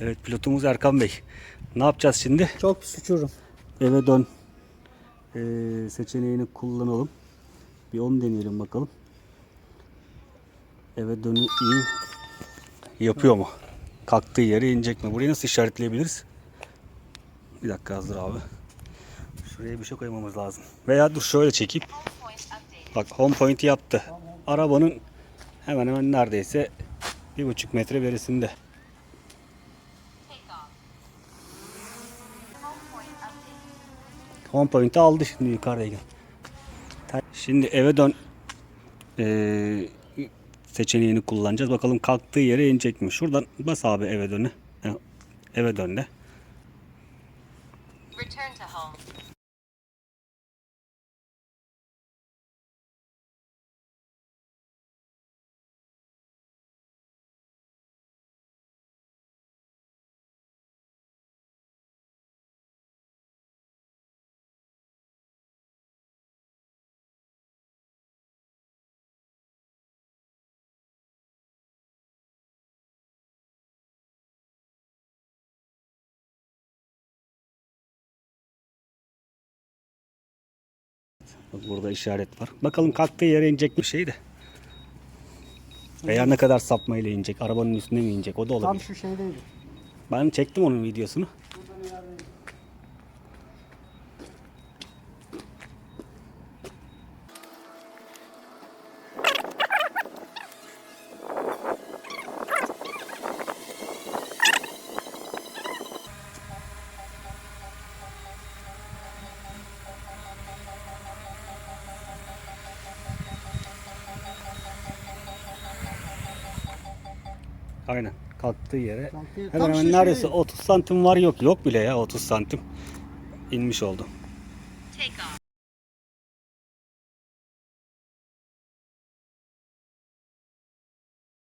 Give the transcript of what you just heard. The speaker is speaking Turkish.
Evet pilotumuz Erkan Bey. Ne yapacağız şimdi? Çok pis uçururum. Eve dön ee, seçeneğini kullanalım. Bir onu deneyelim bakalım. Eve dönü iyi yapıyor mu? Kalktığı yere inecek mi? Burayı nasıl işaretleyebiliriz? Bir dakika hazır abi. Şuraya bir şey koymamız lazım. Veya dur şöyle çekeyim. Bak home point yaptı. Arabanın hemen hemen neredeyse bir buçuk metre verisinde. Home point'i aldı şimdi yukarıdayken. Şimdi eve dön eee, seçeneğini kullanacağız. Bakalım kalktığı yere inecek mi? Şuradan bas abi eve döne. Eve dön burada işaret var. Bakalım kalktığı yere inecek mi şey de. Veya ne kadar sapmayla inecek? Arabanın üstüne mi inecek? O da Tam olabilir. şu şeydeydi. Ben çektim onun videosunu. Aynen. Kalktığı yere. Kalktığı yere- Hemen tam hemen şu neredeyse şey. 30 santim var yok. Yok bile ya 30 santim. inmiş oldu. Take off.